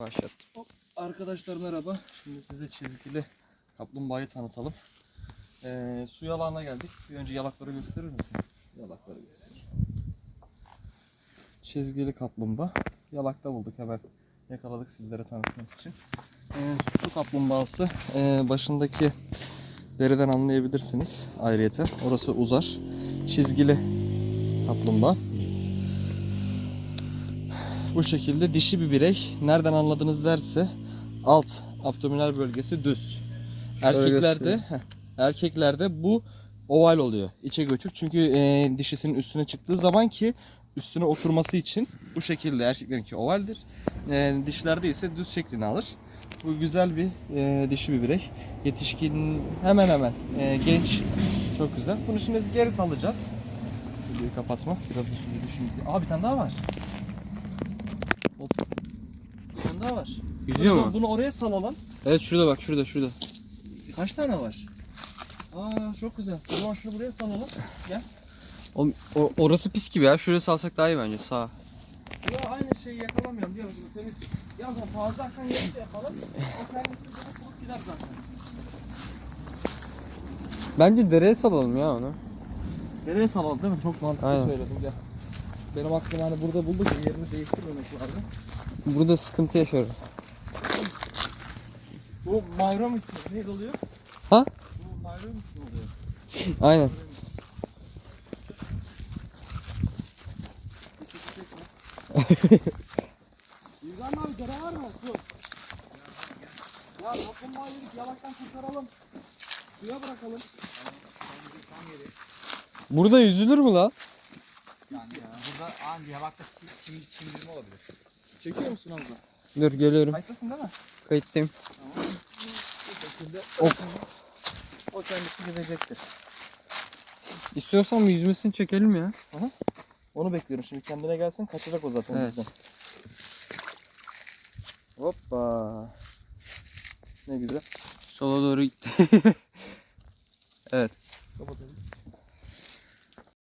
Başlat. Arkadaşlar merhaba. Şimdi size çizgili kaplumbağayı tanıtalım. Ee, su yalağına geldik. Bir önce yalakları gösterir misin? Yalakları göster. Çizgili kaplumbağa. Yalakta bulduk hemen. Yakaladık sizlere tanıtmak için. Ee, su kaplumbağası. Ee, başındaki deriden anlayabilirsiniz ayrıyeten. Orası uzar. Çizgili kaplumbağa. Bu şekilde dişi bir birey. Nereden anladınız derse alt abdominal bölgesi düz. Erkeklerde heh, erkeklerde bu oval oluyor. içe göçük. Çünkü e, dişisinin üstüne çıktığı zaman ki üstüne oturması için bu şekilde erkeklerinki ovaldir. E, dişilerde ise düz şeklini alır. Bu güzel bir e, dişi bir birey. Yetişkin hemen hemen e, genç. Çok güzel. Bunu şimdi geri salacağız. Videoyu kapatma. Biraz suyu dişimizi. Aa bir tane daha var. Tane daha var. Yüzüyor Bunu- mu? Bunu oraya salalım. Evet şurada bak şurada şurada. Kaç tane var? Aa çok güzel. O zaman şunu buraya salalım. O, o- orası pis gibi ya. Şuraya salsak daha iyi bence sağ. Ya aynı şeyi yakalamayalım diyor musun? Temiz. Ya o zaman fazla akşam yerinde yapalım. O kendisi de bulup gider zaten. Bence dereye salalım ya onu. Nereye salalım değil mi? Çok mantıklı Aynen. söyledim ya. Benim aklım hani burada bulduk ya yerini değiştirmemek lazım. Burada sıkıntı yaşarız. Bu mayram ismi. Ne oluyor? Ha? Bu mayram ismi oluyor. Aynen. İlgan abi dere var mı? Su. Ya kaplumbağayı dedik yalaktan kurtaralım. Suya bırakalım. Burada yüzülür mü la? Burada anca yalakta çim, çimdirme olabilir. Çekiyor musun abla? Dur geliyorum. Kayıttasın değil mi? Kayıttayım. Bu şekilde Ok. o kendisi gidecektir. İstiyorsan yüzmesini çekelim ya. Onu bekliyorum şimdi kendine gelsin kaçacak o zaten Evet. bizden. Hoppa. Ne güzel. Sola doğru gitti. Kapatalım.